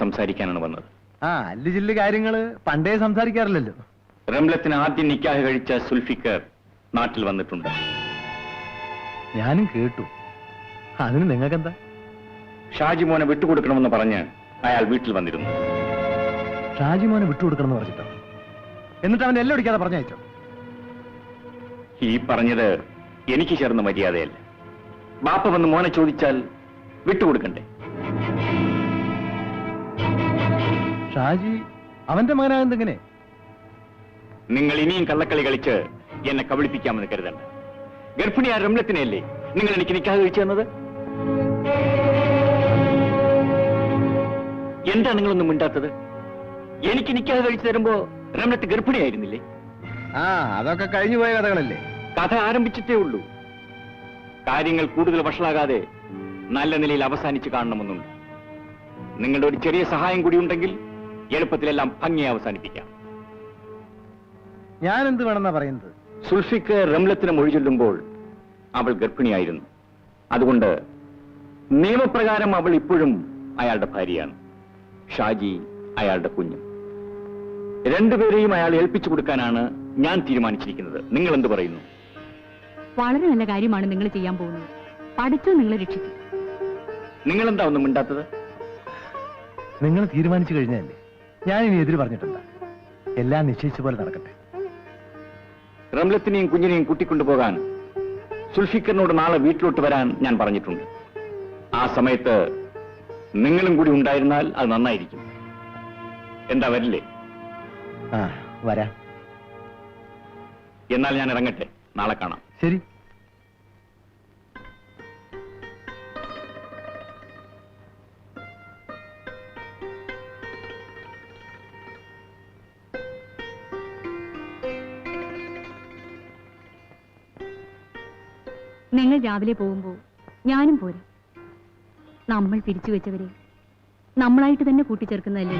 സംസാരിക്കാനാണ് വന്നത്. ആ അല്ലു ചില്ലു കാര്യങ്ങൾ പണ്ടേ സംസാരിക്കാറില്ലല്ലോ. റംലത്തിന് ആദ്യം നിക്കാഹ് കഴിച്ച സുൽഫിക്കർ നാട്ടിൽ വന്നിട്ടുണ്ട്. ഞാനും കേട്ടു. അതിന് നിങ്ങൾക്കെന്താ? ഷാജി മോനെ വിട്ടുകൊടുക്കണമെന്ന് പറഞ്ഞ് അയാൾ വീട്ടിൽ വന്നിരുന്നു. ഷാജി മോനെ വിട്ടുകൊടുക്കണമെന്ന് പറഞ്ഞിട്ടോ? എന്നിട്ട് അവൻ എല്ലാം ഒടിക്കാതെ പറഞ്ഞയച്ചോ? ഈ പറഞ്ഞത് എനിക്ക് ചേർന്ന മര്യാദയല്ല. ബാപ്പ വന്ന് മോനെ ചോദിച്ചാൽ വിട്ടുകൊടുക്കണ്ടേ? ഷാജി അവന്റെ മകനാകുന്നെങ്ങനെ നിങ്ങൾ ഇനിയും കള്ളക്കളി കളിച്ച് എന്നെ കബളിപ്പിക്കാമെന്ന് കരുതണ്ട. ഗർഭിണിയായ റംലത്തിനെയല്ലേ നിങ്ങൾ എനിക്ക് നിൽക്കാതെ കഴിച്ചു തന്നത്? എന്താ നിങ്ങളൊന്നും മിണ്ടാത്തത്? എനിക്ക് നിൽക്കാതെ കഴിച്ചു തരുമ്പോ റംലത്ത് ഗർഭിണിയായിരുന്നില്ലേ? ആ അതൊക്കെ കഴിഞ്ഞു പോയ കഥകളല്ലേ? കഥ ആരംഭിച്ചിട്ടേ ഉള്ളൂ. കാര്യങ്ങൾ കൂടുതൽ വഷളാകാതെ നല്ല നിലയിൽ അവസാനിച്ച് കാണണമെന്നുണ്ട്. നിങ്ങളുടെ ഒരു ചെറിയ സഹായം കൂടി ഉണ്ടെങ്കിൽ എളുപ്പത്തിലെല്ലാം ഭംഗി അവസാനിപ്പിക്കാം. ഞാൻ എന്ത് വേണമെന്നാ പറയുന്നത്? സുൽഫിക്ക് റംലത്തിന് മൊഴി ചൊല്ലുമ്പോൾ അവൾ ഗർഭിണിയായിരുന്നു. അതുകൊണ്ട് നിയമപ്രകാരം അവൾ ഇപ്പോഴും അയാളുടെ ഭാര്യയാണ്. ഷാജി അയാളുടെ കുഞ്ഞ്. രണ്ടുപേരെയും അയാൾ ഏൽപ്പിച്ചു കൊടുക്കാനാണ് ഞാൻ തീരുമാനിച്ചിരിക്കുന്നത്. നിങ്ങൾ എന്ത് പറയുന്നു? വളരെ നല്ല കാര്യമാണ് നിങ്ങൾ ചെയ്യാൻ പോകുന്നത്. പഠിച്ചു നിങ്ങളെ രക്ഷിക്കും. നിങ്ങൾ എന്താ ഒന്നും മിണ്ടാത്തത്? നിങ്ങൾ തീരുമാനിച്ചു കഴിഞ്ഞല്ലേ? ഞാൻ ഇനി എതിര് പറഞ്ഞിട്ടുണ്ട്. എല്ലാം നിശ്ചയിച്ച പോലെ നടക്കട്ടെ. റംലത്തിനെയും കുഞ്ഞിനെയും കൂട്ടിക്കൊണ്ടുപോകാൻ സുൽഫിക്കറിനോട് നാളെ വീട്ടിലോട്ട് വരാൻ ഞാൻ പറഞ്ഞിട്ടുണ്ട്. ആ സമയത്ത് നിങ്ങളും കൂടി ഉണ്ടായിരുന്നാൽ അത് നന്നായിരിക്കും. എന്താ വരില്ലേ? ആ വരാം. എന്നാൽ ഞാൻ ഇറങ്ങട്ടെ. നാളെ കാണാം. ശരി. നിങ്ങൾ രാവിലെ പോകുമ്പോൾ ഞാനും പോരെ. നമ്മൾ പിരിച്ചു വെച്ചവരെ നമ്മളായിട്ട് തന്നെ കൂട്ടിച്ചേർക്കുന്നതല്ലേ?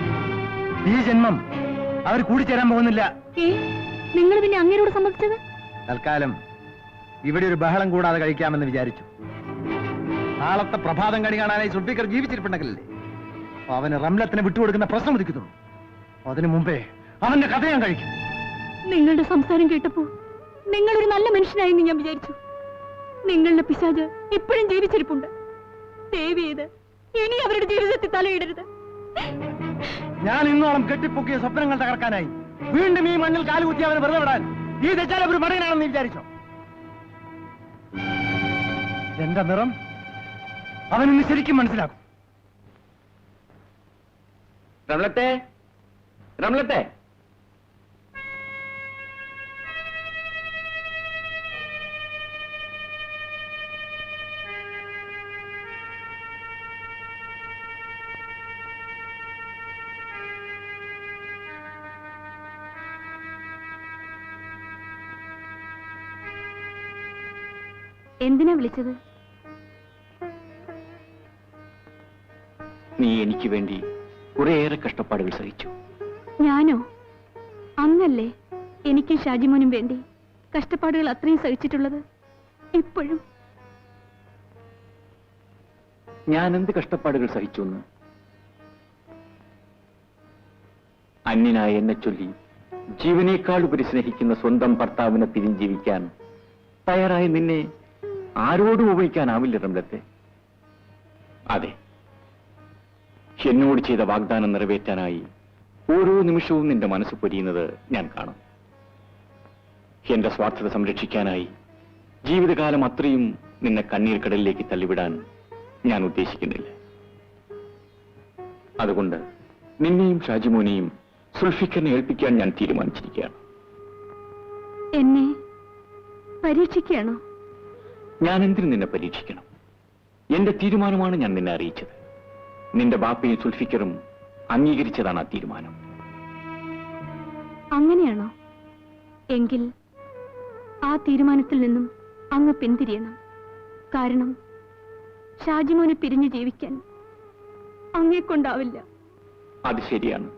ഈ ജന്മം അവർ കൂടിച്ചേരാൻ പോകുന്നില്ല. നിങ്ങൾ പിന്നെ അങ്ങനോട് സമ്മതിച്ചത്? തൽക്കാലം ഇവിടെ ഒരു ബഹളം കൂടാതെ കഴിക്കാമെന്ന് വിചാരിച്ചു. നാളത്തെ പ്രഭാതം കണി കാണാനായി സുൽഫിക്കർ ജീവിച്ചിരിപ്പുണ്ടെങ്കിലല്ലേ? അവന് റംലത്തിനെ വിട്ടുകൊടുക്കുന്ന പ്രശ്നം ഉദിക്കുന്നുള്ളൂ. അതിനു മുമ്പേ അവന്റെ കഥ ഞാൻ കഴിക്കും. നിങ്ങളുടെ സംസാരം കേട്ടപ്പോ നിങ്ങളൊരു നല്ല മനുഷ്യനായെന്ന് ഞാൻ വിചാരിച്ചു. നിങ്ങളുടെ പിശാജ് ഇപ്പോഴും ജീവിച്ചിരിപ്പുണ്ട്. ദേവി ഇത് ഇനി അവരുടെ ജീവിതത്തിൽ തലയിടരുത്. ഞാൻ ഇന്നോളം കെട്ടിപ്പൊക്കിയ സ്വപ്നങ്ങൾ തകർക്കാനായി വീണ്ടും ഈ മണ്ണിൽ കാലുകുത്തി അവനെ വെറുതെ വിടാൻ ഈ തെച്ചാൽ ഒരു മടങ്ങാണെന്ന് വിചാരിച്ചോ? എന്റെ നിറം അവനിന്ന് ശരിക്കും മനസ്സിലാക്കും റംലത്തെ റംലത്തെ വിളിച്ചത്? നീ എനിക്ക് വേണ്ടി കുറേയേറെ കഷ്ടപ്പാടുകൾ സഹിച്ചു. ഞാനോ? അന്നല്ലേ എനിക്കും ഷാജിമോനും വേണ്ടി കഷ്ടപ്പാടുകൾ അത്രയും സഹിച്ചിട്ടുള്ളത്? ഇപ്പോഴും? ഞാൻ എന്ത് കഷ്ടപ്പാടുകൾ സഹിച്ചു എന്ന്? അന്യനായ എന്നെ ചൊല്ലി ജീവനേക്കാൾ ഉപരി സ്നേഹിക്കുന്ന സ്വന്തം ഭർത്താവിനെ തിരിഞ്ജീവിക്കാൻ തയ്യാറായ നിന്നെ ആരോടും ഉപയോഗിക്കാനാവില്ല റംലത്തെ അതെ. എന്നോട് ചെയ്ത വാഗ്ദാനം നിറവേറ്റാനായി ഓരോ നിമിഷവും നിന്റെ മനസ്സ് പൊരിയുന്നത് ഞാൻ കാണും. എന്റെ സ്വാർത്ഥത സംരക്ഷിക്കാനായി ജീവിതകാലം അത്രയും നിന്നെ കണ്ണീർ കടലിലേക്ക് തള്ളിവിടാൻ ഞാൻ ഉദ്ദേശിക്കുന്നില്ല. അതുകൊണ്ട് നിന്നെയും ഷാജിമോനെയും സുൽഫിക്കനെ ഏൽപ്പിക്കാൻ ഞാൻ തീരുമാനിച്ചിരിക്കുകയാണ്. എന്നെ പരീക്ഷിക്കുകയാണോ? ഞാൻ എന്തിനു നിന്നെ പരീക്ഷിക്കണം? എന്റെ തീരുമാനമാണ് ഞാൻ നിന്നെ അറിയിച്ചത്. നിന്റെ ബാപ്പയും സുൽഫിക്കറും അംഗീകരിച്ചതാണ് ആ തീരുമാനം. അങ്ങനെയാണോ? എങ്കിൽ ആ തീരുമാനത്തിൽ നിന്നും അങ്ങ് പിന്തിരിയണം. കാരണം ഷാജിമോനെ പിരിഞ്ഞു ജീവിക്കാൻ അങ്ങേ കൊണ്ടാവില്ല. അത് ശരിയാണ്.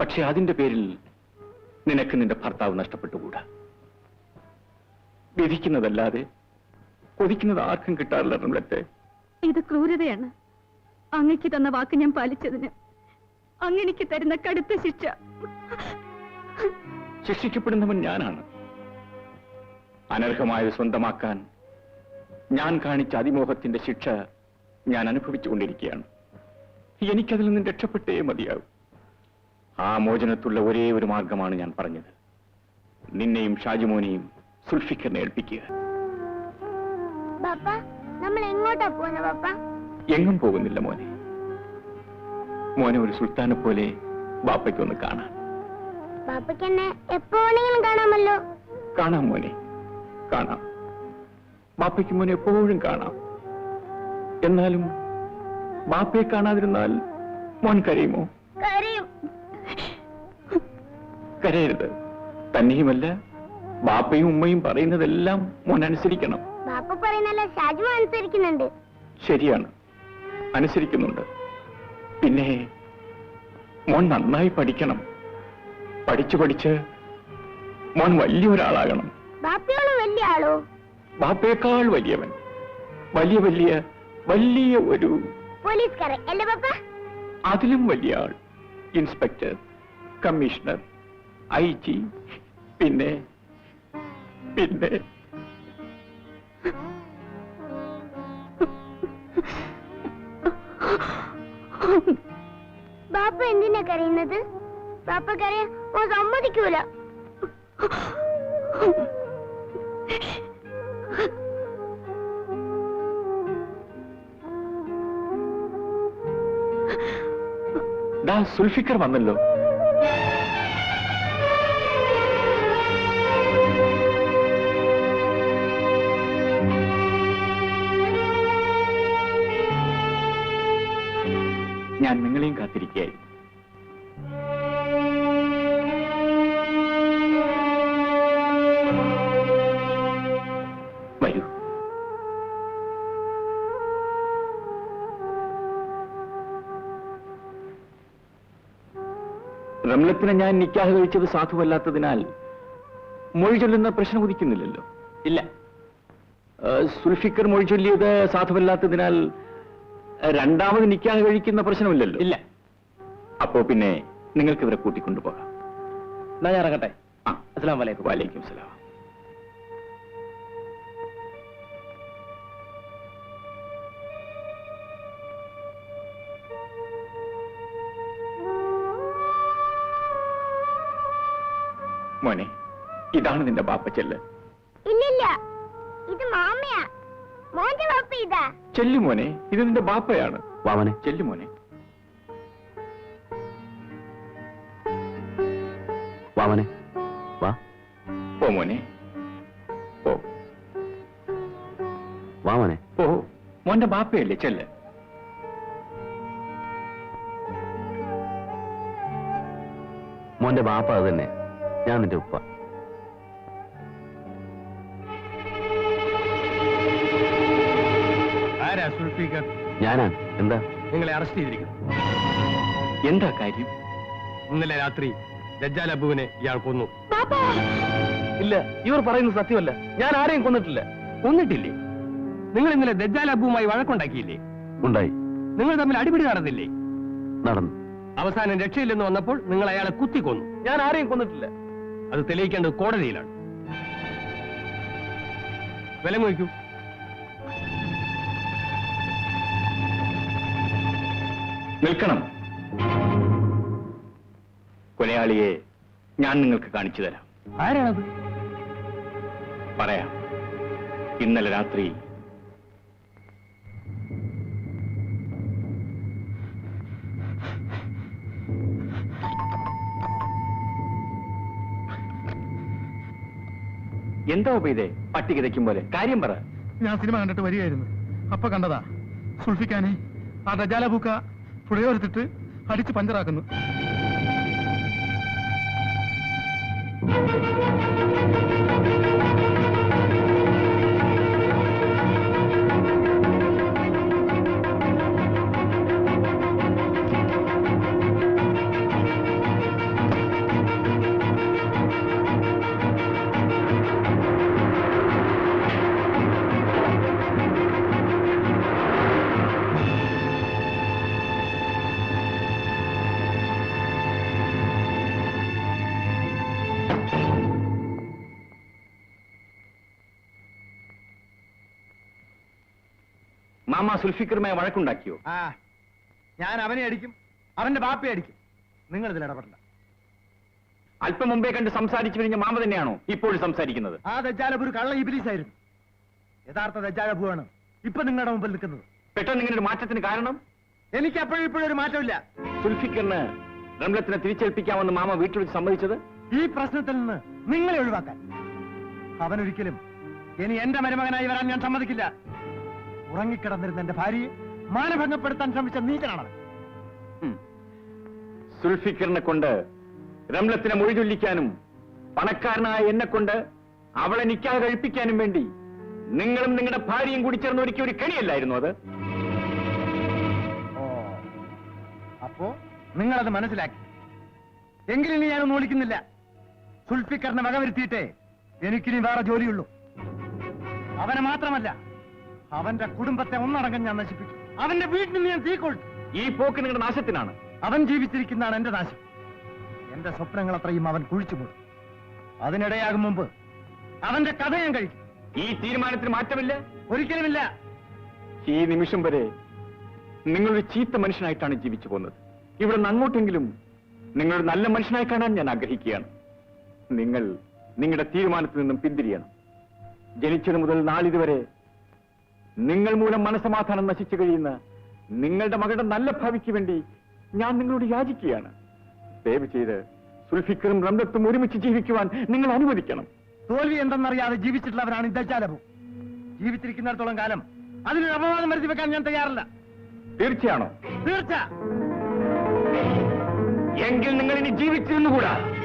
പക്ഷെ അതിന്റെ പേരിൽ നിനക്ക് നിന്റെ ഭർത്താവ് നഷ്ടപ്പെട്ടുകൂടാ? വിധിക്കുന്നതല്ലാതെ കൊതിക്കുന്നത് ആർക്കും കിട്ടാറില്ല റംലത്തെ ഇത് ക്രൂരതയാണ്. അങ്ങക്ക് തന്ന വാക്ക് ഞാൻ പാലിച്ചതിന് അങ്ങനെക്ക് തരുന്ന കടുത്ത ശിക്ഷ. ശിക്ഷിക്കപ്പെടുന്നവൻ ഞാനാണ്. അനർഹമായത് സ്വന്തമാക്കാൻ ഞാൻ കാണിച്ച അതിമോഹത്തിന്റെ ശിക്ഷ ഞാൻ അനുഭവിച്ചുകൊണ്ടിരിക്കുകയാണ്. എനിക്കതിൽ നിന്ന് രക്ഷപ്പെട്ടേ മതിയാവും. ആ മോചനത്തുള്ള ഒരേ ഒരു മാർഗമാണ് ഞാൻ പറഞ്ഞത്. നിന്നെയും ഷാജിമോനെയും സുൽഫിക്കറിനെ ഏൽപ്പിക്കുക. പപ്പ നമ്മൾ എങ്ങോട്ടാ പോകുന്നത് പപ്പ എങ്ങും പോകുന്നില്ല മോനെ. മോനെ ഒരു സുൽത്താനെ പോലെ ബാപ്പയ്ക്കൊന്ന് കാണാം. പാപ്പയ്ക്ക് എന്നെ എപ്പോ വേണമെങ്കിലും കാണാമല്ലോ. കാണാം മോനെ കാണാം. ബാപ്പയ്ക്ക് മോനെ എപ്പോഴും കാണാം. എന്നാലും ബാപ്പയെ കാണാതിരുന്നാൽ മോൻ കരയുമോ? കരയും. കരയരുത്. തന്നെയുമല്ല ബാപ്പയും ഉമ്മയും പറയുന്നതെല്ലാം മോൻ അനുസരിക്കണം. പാപ്പ പറയുന്നല്ല ഷാജു അനുസരിക്കുന്നുണ്ട്. ശരിയാണ്. അനുസരിക്കുന്നുണ്ട്. പിന്നെ മോൻ നന്നായി പഠിക്കണം. പഠിച്ചു പഠിച്ച് മോൻ വലിയൊരാളാകണം. ബാപ്പയോളം വലിയ ആളോ? ബാപ്പയേക്കാൾ വലിയവൻ. വലിയ വലിയ വലിയ ഒരു പോലീസുകാരൻ അല്ലേ പപ്പ അതിലും വലിയ ആൾ. ഇൻസ്പെക്ടർ കമ്മീഷണർ ഐ ജി പിന്നെ പിന്നെ ബാപ്പ എന്തിനാ കരയുന്നത്? ബാപ്പ കരയാൻ ഓ സമ്മതിക്കൂല. സുൽഫിക്കർ വന്നല്ലോ. റംലത്തിനെ ഞാൻ നിക്കാഹ് കഴിച്ചത് സാധുവല്ലാത്തതിനാൽ മൊഴി ചൊല്ലുന്ന പ്രശ്നം ഉദിക്കുന്നില്ലല്ലോ. ഇല്ല. സുൽഫിക്കർ മൊഴി ചൊല്ലിയത് സാധുവല്ലാത്തതിനാൽ രണ്ടാമത് നിക്കാഹ് കഴിക്കുന്ന പ്രശ്നമില്ലല്ലോ. ഇല്ല. അപ്പോ പിന്നെ നിങ്ങൾക്ക് ഇവരെ കൂട്ടിക്കൊണ്ടുപോകാം. എന്നാ ഞാൻ ഇറങ്ങട്ടെ. ആ. അസ്സലാം വലൈക്കും വാലേക്കും സലാം. മോനെ ഇതാണ് നിന്റെ ബാപ്പച്ചെല്ല് ഇല്ലില്ല ഇത് മാമയാ. മോന്റെ ബാപ്പ ഇതാ. ചെല്ലു മോനെ ഇത് നിന്റെ ബാപ്പയാണ്. വാമനെ ചെല്ലു മോനെ. വാമനെ വാ. പോ മോനെ. പോ. വാമനെ പോ. മോന്റെ ബാപ്പയല്ലേ ചെല്ല്. മോന്റെ ബാപ്പ അത് തന്നെ. ഞാൻ നിന്റെ ഉപ്പ. ആരാ സുൽഫീഖർ? ഞാനാണ് എന്താ? നിങ്ങളെ അറസ്റ്റ് ചെയ്തിരിക്കുന്നു. എന്താ കാര്യം? ഇന്നലെ രാത്രി ദജ്ജാൽ അബുവിനെ ഇയാൾ കൊന്നു. പാപ്പാ! ഇല്ല ഇവർ പറയുന്നത് സത്യമല്ല. ഞാൻ ആരെയും കൊന്നിട്ടില്ല. കൊന്നിട്ടില്ലേ? നിങ്ങൾ ഇന്നലെ ദജ്ജാൽ അബുവുമായി വഴക്കുണ്ടാക്കിയില്ലേ? ഉണ്ടായി. നിങ്ങൾ തമ്മിൽ അടിപിടി നടന്നില്ലേ? നടന്നു. അവസാനം രക്ഷയില്ലെന്ന് വന്നപ്പോൾ നിങ്ങൾ അയാളെ കുത്തിക്കൊന്നു ഞാൻ ആരെയും കൊന്നിട്ടില്ല. അത് തെളിയിക്കേണ്ടത് കോടതിയിലാണ്. വില വയ്ക്കൂ നിൽക്കണം. കൊലയാളിയെ ഞാൻ നിങ്ങൾക്ക് കാണിച്ചു തരാം. ആരാണത്? പറയാം. ഇന്നലെ രാത്രി എന്താ ഉപയോഗേ പട്ടി കിതയ്ക്കും പോലെ. കാര്യം പറ. ഞാൻ സിനിമ കണ്ടിട്ട് വരികയായിരുന്നു. അപ്പൊ കണ്ടതാ. സുൽഫിക്കാനെ ആ ഡജാല പൂക്ക പുഴയോരത്തിട്ട് അടിച്ച് പഞ്ചറാക്കുന്നു. മാമ സുൽഫിക്കറുമായി വഴക്കുണ്ടാക്കിയോ? ആ ഞാൻ അവനെ അടിക്കും അവന്റെ ബാപ്പയെ അടിക്കും. നിങ്ങൾ ഇതിൽ ഇടപെടണ്ട. അല്പം മുമ്പേ കണ്ട് സംസാരിച്ചു കഴിഞ്ഞ മാമ തന്നെയാണോ ഇപ്പോഴും സംസാരിക്കുന്നത്? ആ ദജ്ജാലബു ഒരു കള്ള ഇബിലീസ് ആയിരുന്നു യഥാർത്ഥ ദജ്ജാലബു ആണ് ഇപ്പൊ നിങ്ങളുടെ മുമ്പിൽ നിൽക്കുന്നത്. പെട്ടെന്ന് ഇങ്ങനെ ഒരു മാറ്റത്തിന് കാരണം? എനിക്ക് അപ്പോഴും ഇപ്പോഴും ഒരു മാറ്റമില്ല. സുൽഫിക്കറിന് റംലത്തിനെ തിരിച്ചേൽപ്പിക്കാമെന്ന് മാമ വീട്ടിൽ വെച്ച് സമ്മതിച്ചത്? ഈ പ്രശ്നത്തിൽ നിന്ന് നിങ്ങളെ ഒഴിവാക്കാൻ. അവനൊരിക്കലും ഇനി എന്റെ മരുമകനായി വരാൻ ഞാൻ സമ്മതിക്കില്ല. ഉറങ്ങിക്കിടന്നിരുന്ന എന്റെ ഭാര്യയെ മാനഭംഗപ്പെടുത്താൻ ശ്രമിച്ച നീചനാണ് ഉം. സുൽഫിക്കറിനെ കൊണ്ട് രംലത്തിനെ മൊഴി ചൊല്ലിക്കാനും പണക്കാരനായ എന്നെ കൊണ്ട് അവളെ നിക്കാതെ കഴിപ്പിക്കാനും വേണ്ടി നിങ്ങളും നിങ്ങളുടെ ഭാര്യയും കൂടി ചേർന്ന് ഒരുക്കിയ ഒരു കെണിയല്ലായിരുന്നു അത്? അപ്പോ നിങ്ങളത് മനസ്സിലാക്കി. എങ്കിലും ഞാനൊന്നും ഒളിക്കുന്നില്ല. സുൽഫിക്കറിനെ വകവരുത്തിയിട്ടേ എനിക്കിനി വേറെ ജോലിയുള്ളൂ. അവനെ മാത്രമല്ല അവന്റെ കുടുംബത്തെ ഒന്നടങ്കം ഞാൻ നശിപ്പിക്കും. അവന്റെ വീട്ടിൽ ഞാൻ തീക്കൊള്ളു ഈ പോക്ക് നിങ്ങളുടെ നാശത്തിനാണ്. അവൻ ജീവിച്ചിരിക്കുന്നതാണ് എന്റെ നാശം. എന്റെ സ്വപ്നങ്ങൾ അത്രയും അവൻ കുഴിച്ചു മൂടും. അതിനിടയാകും മുമ്പ് അവന്റെ കഥ ഞാൻ കഴിക്കും. ഈ തീരുമാനത്തിന് മാറ്റമില്ല? ഒരിക്കലുമില്ല. ഈ നിമിഷം വരെ നിങ്ങളൊരു ചീത്ത മനുഷ്യനായിട്ടാണ് ജീവിച്ചു പോകുന്നത്. ഇവിടെ നിന്ന് അങ്ങോട്ടെങ്കിലും നിങ്ങളൊരു നല്ല മനുഷ്യനായി കാണാൻ ഞാൻ ആഗ്രഹിക്കുകയാണ്. നിങ്ങൾ നിങ്ങളുടെ തീരുമാനത്തിൽ നിന്നും പിന്തിരിയണം. ജനിച്ചത് മുതൽ നാളിതുവരെ നിങ്ങൾ മൂലം മനസമാധാനം നശിച്ചു കഴിയുന്ന നിങ്ങളുടെ മകളുടെ നല്ല ഭാവിക്ക് വേണ്ടി ഞാൻ നിങ്ങളോട് യാചിക്കുകയാണ്. ദയവ് ചെയ്ത് സുൽഫിക്കറും രംഗത്തും ഒരുമിച്ച് ജീവിക്കുവാൻ നിങ്ങൾ അനുവദിക്കണം. തോൽവി എന്തെന്നറിയാതെ ജീവിച്ചിട്ടുള്ളവരാണ് ഇദ്ദാലബു ജീവിച്ചിരിക്കുന്നിടത്തോളം കാലം അതിനൊരു അപവാദം വരുത്തി വെക്കാൻ ഞാൻ തയ്യാറല്ല. തീർച്ചയാണോ? തീർച്ച. എങ്കിൽ നിങ്ങൾ ഇനി ജീവിച്ചിരുന്നുകൂടാ?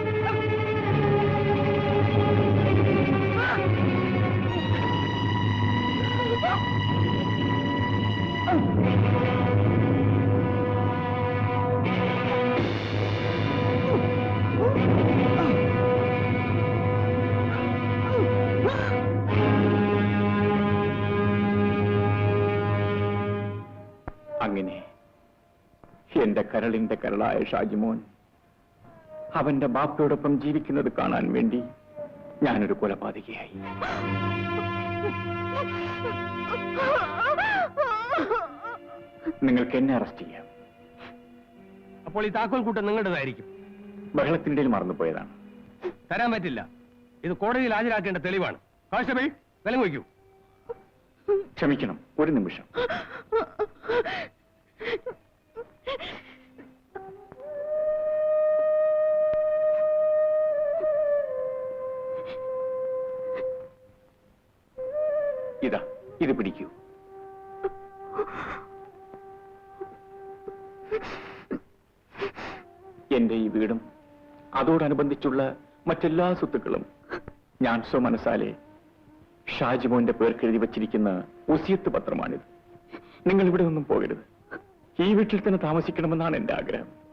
എന്റെ കരളിന്റെ കരളായ ഷാജിമോൻ അവന്റെ ബാപ്പയോടൊപ്പം ജീവിക്കുന്നത് കാണാൻ വേണ്ടി ഞാനൊരു കൊലപാതകയായി. നിങ്ങൾക്ക് എന്നെ അറസ്റ്റ് ചെയ്യാം. അപ്പോൾ ഈ താക്കോൽ കൂട്ടം നിങ്ങളുടേതായിരിക്കും. ബഹളത്തിനിടയിൽ മറന്നുപോയതാണ് തരാൻ പറ്റില്ല. ഇത് കോടതിയിൽ ഹാജരാക്കേണ്ട തെളിവാണ്. കോൺസ്റ്റബിൾ വിലം വയ്ക്കൂ. ക്ഷമിക്കണം ഒരു നിമിഷം. ഇതാ ഇത് പിടിക്കൂ. എന്റെ ഈ വീടും അതോടനുബന്ധിച്ചുള്ള മറ്റെല്ലാ സ്വത്തുക്കളും ഞാൻ സ്വമനസാലെ ഷാജിമോന്റെ പേർക്കെഴുതി വച്ചിരിക്കുന്ന ഉസിയത്ത് പത്രമാണിത്. നിങ്ങൾ ഇവിടെ ഒന്നും പോകരുത്. ഈ വീട്ടിൽ തന്നെ താമസിക്കണമെന്നാണ് എന്റെ ആഗ്രഹം.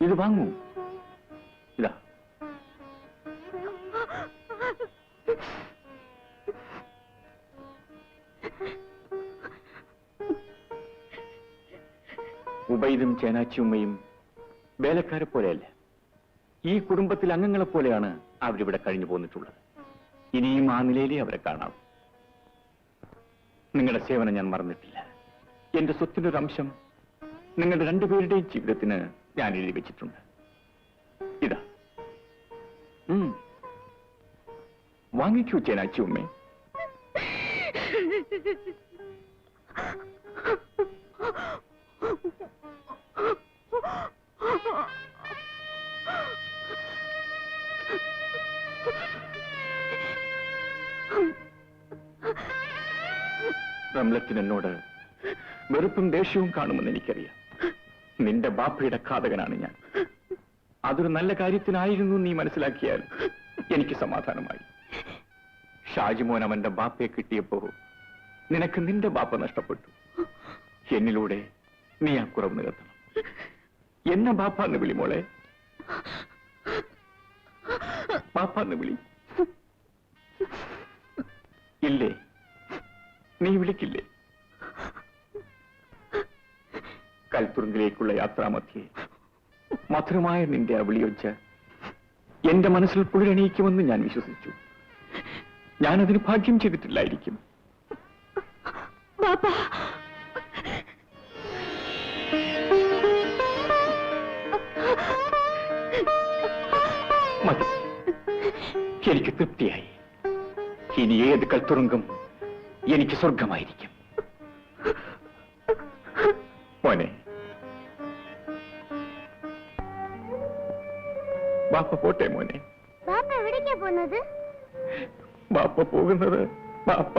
ഇത് വാങ്ങൂ. ഉബൈദും ചേനാച്ചിയുമ്മയും വേലക്കാരെ പോലെയല്ല. ഈ കുടുംബത്തിലെ അംഗങ്ങളെ പോലെയാണ് അവരിവിടെ കഴിഞ്ഞു പോന്നിട്ടുള്ളത്. ഇനിയും ആ നിലയിലേ അവരെ കാണാം നിങ്ങളുടെ സേവനം ഞാൻ മറന്നിട്ടില്ല. എന്റെ സ്വത്തിന്റെ ഒരു അംശം നിങ്ങളുടെ രണ്ടുപേരുടെയും ജീവിതത്തിന് ഞാൻ എഴുതി വെച്ചിട്ടുണ്ട്. ഇതാ. വാങ്ങിക്കൂ ചേനാച്ചി ഉമ്മേ. റംലത്തിന് എന്നോട് വെറുപ്പും ദേഷ്യവും കാണുമെന്ന് എനിക്കറിയാം. നിന്റെ ബാപ്പയുടെ ഘാതകനാണ് ഞാൻ. അതൊരു നല്ല കാര്യത്തിനായിരുന്നു നീ മനസ്സിലാക്കിയാൽ എനിക്ക് സമാധാനമായി. ഷാജിമോൻ അവന്റെ ബാപ്പയെ കിട്ടിയപ്പോ നിനക്ക് നിന്റെ ബാപ്പ നഷ്ടപ്പെട്ടു. എന്നിലൂടെ നീ ആ കുറവ് നികത്തണം. എന്നെ ബാപ്പാന്ന് വിളി മോളെ. ബാപ്പാന്ന് വിളി. ഇല്ലേ? നീ വിളിക്കില്ലേ? കൽത്തുറുങ്കിലേക്കുള്ള യാത്രാമധ്യേ മധുരമായ നിന്റെ ആ വിളിയൊച്ച എന്റെ മനസ്സിൽ പുഴരണിയിക്കുമെന്ന് ഞാൻ വിശ്വസിച്ചു. ഞാനതിന് ഭാഗ്യം ചെയ്തിട്ടില്ലായിരിക്കും. ബാപ്പ. മതി. എനിക്ക് തൃപ്തിയായി. ഇനി ഏത് കൽത്തുറുങ്കം എനിക്ക് സ്വർഗമായിരിക്കും മോനെ. ബാപ്പ പോട്ടെ മോനെ. ബാപ്പ എവിടേക്കാ പോകുന്നത്? ബാപ്പ പോകുന്നത് ബാപ്പ